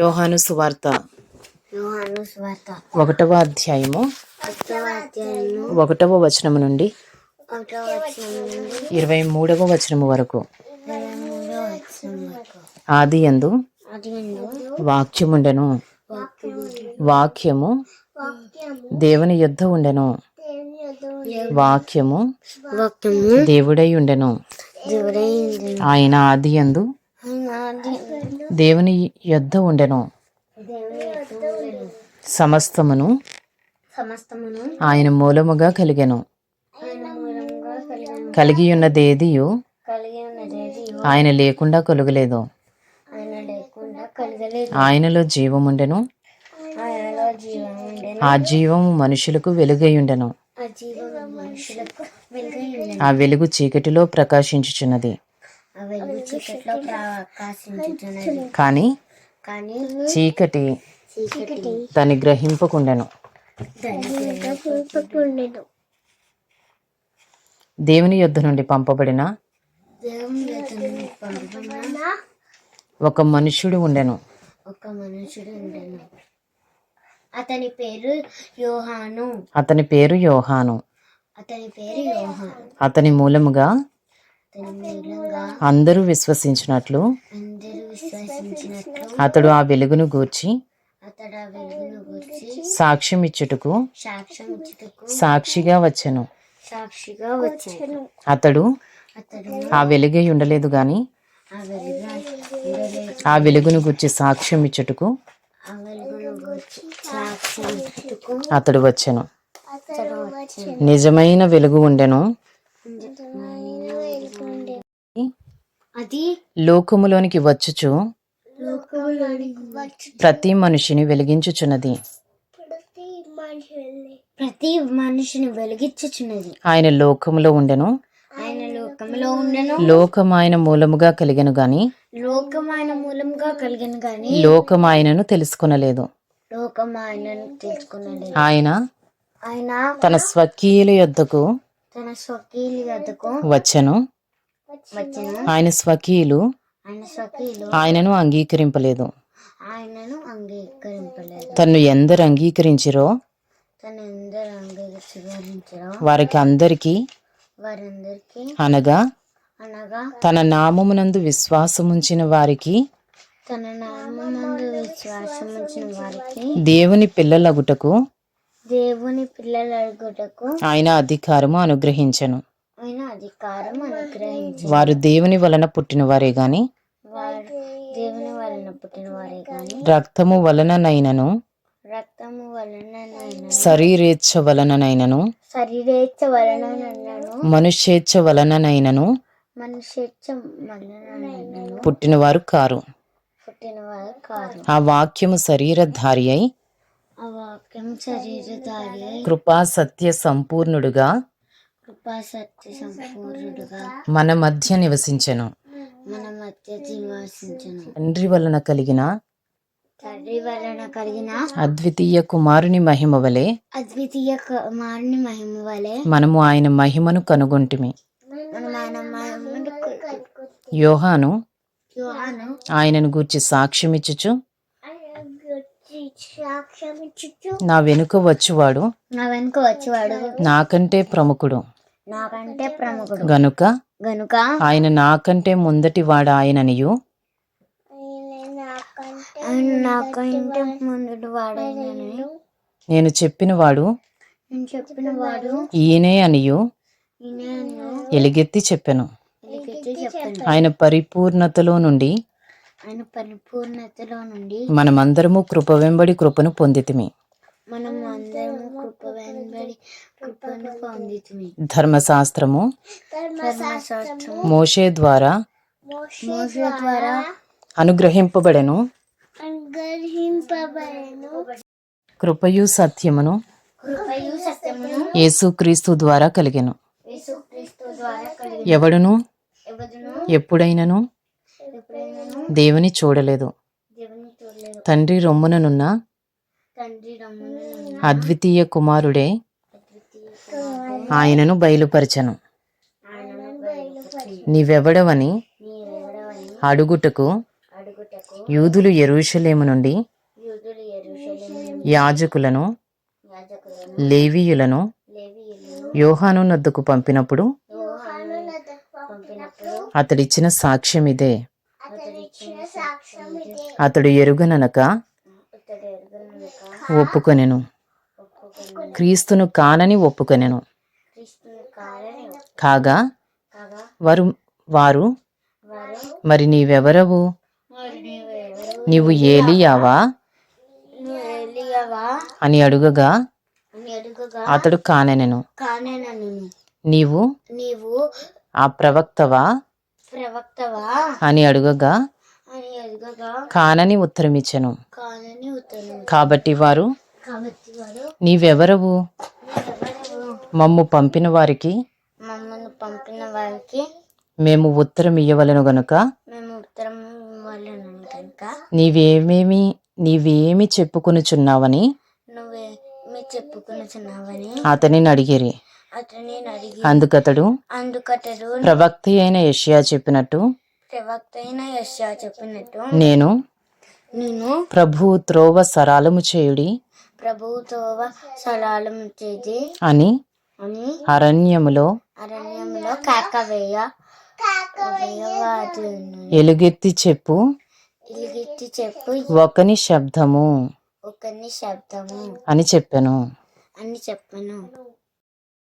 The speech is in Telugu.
యోహాను సువార్త. ఒకటవ అధ్యాయము. ఒకటవ వచనము నుండి ఇరవై మూడవ వచనము వరకు. ఆది ఎందు వాక్యముండెను. వాక్యము దేవుని యుద్ధ ఉండెను. వాక్యము దేవుడై ఉండెను. ఆయన ఆది అది దేవుని యొద్ద ఉండెను. సమస్తమును ఆయన మూలముగా కలిగెను. కలిగి ఉన్నదేదియు కలిగి ఉన్నది ఆయన లేకుండా కలుగలేదు. ఆయనలో జీవముండెను. ఆయనలో జీవం ఉండెను ఆ జీవము మనుషులకు వెలుగై ఉండెను ఆ జీవం మనుషులకు వెలుగై ఉండెను ఆ వెలుగు చీకటిలో ప్రకాశించుచున్నది. వెలుగు చీకట్లో ప్రకాశించుతున్నది కానీ కానీ చీకటి చీకటి. దాన్ని గ్రహింపకుండెను. దేవుని యొద్ద నుండి పంపబడిన ఒక మనుష్యుడు ఉండెను. ఒక మనుషుడు ఉండెను. అతని పేరు యోహాను. అతని పేరు యోహాను. అతని పేరు యోహాను. అతని మూలముగా అందరూ విశ్వసించినట్లు అతడు ఆ వెలుగును గూర్చి సాక్ష్యం ఇచ్చుటకు సాక్షిగా వచ్చెను. అతడు ఆ వెలుగై ఉండలేదు గాని ఆ వెలుగును గూర్చి సాక్ష్యం ఇచ్చుటకు అతడు వచ్చెను. నిజమైన వెలుగు ఉండెను. అది లోకములోనికి వచ్చుచు. ప్రతి మనిషిని వెలిగించుచున్నది. ప్రతి మనిషిని వెలిగించుచున్నది. ఆయన లోకములో ఉండెను. ఆయన లోకంలో ఉండను. లోకం ఆయన మూలముగా కలిగెను గాని లోకం ఆయన మూలంగా కలిగిన గాని లోకం ఆయనను తెలుసుకొనలేదు. లోకం ఆయనను తెలుసుకున్నది ఆయన ఆయన తన స్వకీయుల యొద్దకు తన స్వకీయుల వచ్చెను వచ్చిన. ఆయన స్వకీయులు. ఆయన స్వకీయులు. ఆయనను అంగీకరింపలేదు. ఆయనను అంగీకరింపలేదు. తన్ను ఎందరు అంగీకరించిరో? తన వారికి అందరికీ వారందరికీ అనగా అనగా తన నామమునందు విశ్వాసముంచిన వారికి తన నామందు విశ్వాసం ఉంచిన వారికి దేవుని పిల్లలగుటకు దేవుని పిల్లల అడుగుటకు ఆయన అధికారము అనుగ్రహించెను. అధికారం అనుగ్రహించి. వారు దేవుని వలన పుట్టినవారే గాని వారు దేవుని వలన పుట్టిన వారే గాని రక్తము వలననైనను రక్తము వలననైనా శరీరేచ్ఛ వలననైనను శరీరేచ్ఛ వలననైనను మనుష్యేచ్ఛ వలననైనను మనుష్యేచ్ఛ వలననైనను పుట్టినవారు కారు. పుట్టిన వారు కాదు ఆ వాక్యము శరీరధారి అయి ఆ వాక్యం శరీరధారి అయి కృపా సత్య సంపూర్ణుడుగా మన మధ్య నివసించెను. మన మధ్య నివాసించను. తండ్రి వలన కలిగిన తండ్రి వలన కలిగిన అద్వితీయ కుమారుని మహిమ వలె అద్వితీయ కుమారుని మహిమ వలె మనము ఆయన మహిమను కనుగొంటిమి యోహాను యోహాను ఆయనను గూర్చి సాక్ష్యమిచ్చుచు నా వెనుక వచ్చువాడు నా వెనుక వచ్చేవాడు నాకంటే ప్రముఖుడు. నాకంటే ప్రముఖుడు. గనుక? గనుక? ఆయన నాకంటే ముందటి వాడు ఆయననియు ఆయన నాకంటే ముందు వాడైనని నేను చెప్పినవాడు? నేను చెప్పిన వాడు ఈయనే అనియు. చెప్పెను. ఎలుగెత్తి చెప్పాను. ఆయన పరిపూర్ణతలో నుండి? ఆయన పరిపూర్ణతలో నుండి? మనమందరము కృప వెంబడి కృపను పొందితిమి. మనం అందరం కృప వెంబడి కృపను పొందితిమి ధర్మశాస్త్రము ధర్మశాస్త్రం మోషే ద్వారా ద్వారా అనుగ్రహింపబడెను. అనుగ్రహింపబడను. కృపయు సత్యమును కృపయు సత్యమును యేసుక్రీస్తు ద్వారా కలిగెను. యేసుక్రీస్తు ద్వారా కలిగి ఎవడును? ఎప్పుడైనను? ఎప్పుడైనాను? దేవుని చూడలేదు. దేవుని చూడలేదు. తండ్రి రొమ్ముననున్న అద్వితీయ కుమారుడే ఆయనను బయలుపరచను. నీవెవడవని అడుగుటకు యూదులు ఎరుషలేము నుండి యాజకులను లేవీయులను యోహాను నద్దుకు పంపినప్పుడు అతడిచ్చిన సాక్ష్యం ఇదే అతడు ఎరుగననక ఒప్పుకొనెను. ఒప్పుకొని క్రీస్తును కానని ఒప్పుకొనెను. కాగా వారు వారు మరి నీవెవరవు? నీవు ఏలియావా? అని అడుగగా అతడు కానెనెను. నీవు నీవు ఆ ప్రవక్తవా? ప్రవక్తవా? అని అడుగగా కానని ఉత్తరమిచ్చెను. కాబట్టి వారు నీవెవరవు? నీవెవరు మమ్ము పంపిన వారికి మమ్మల్ని పంపిన వారికి మేము ఉత్తరం ఇయ్యవలను గనుక. మేము ఉత్తరం నీవేమేమి నీవేమి చెప్పుకొనుచున్నావని? నువ్వే మీ చెప్పుకునిచున్నావని అతనిని అడిగిరి. అతని అడిగి అందుకతడు అందుకతడు ప్రవక్త అయిన యెషయా చెప్పినట్టు ప్రవక్త అయిన యశా చెప్పినట్టు నేను నేను ప్రభు త్రోవ సరాలము చేయుడి ప్రభువుతో సలాలం చేసి అని అని అరణ్యములో అరణ్యంలో కాకవేయ ఎలుగెత్తి చెప్పు. ఇలిగిట్టి చెప్పు. ఒకని శబ్దము ఒకని శబ్దము అని చెప్పాను. అని చెప్పను.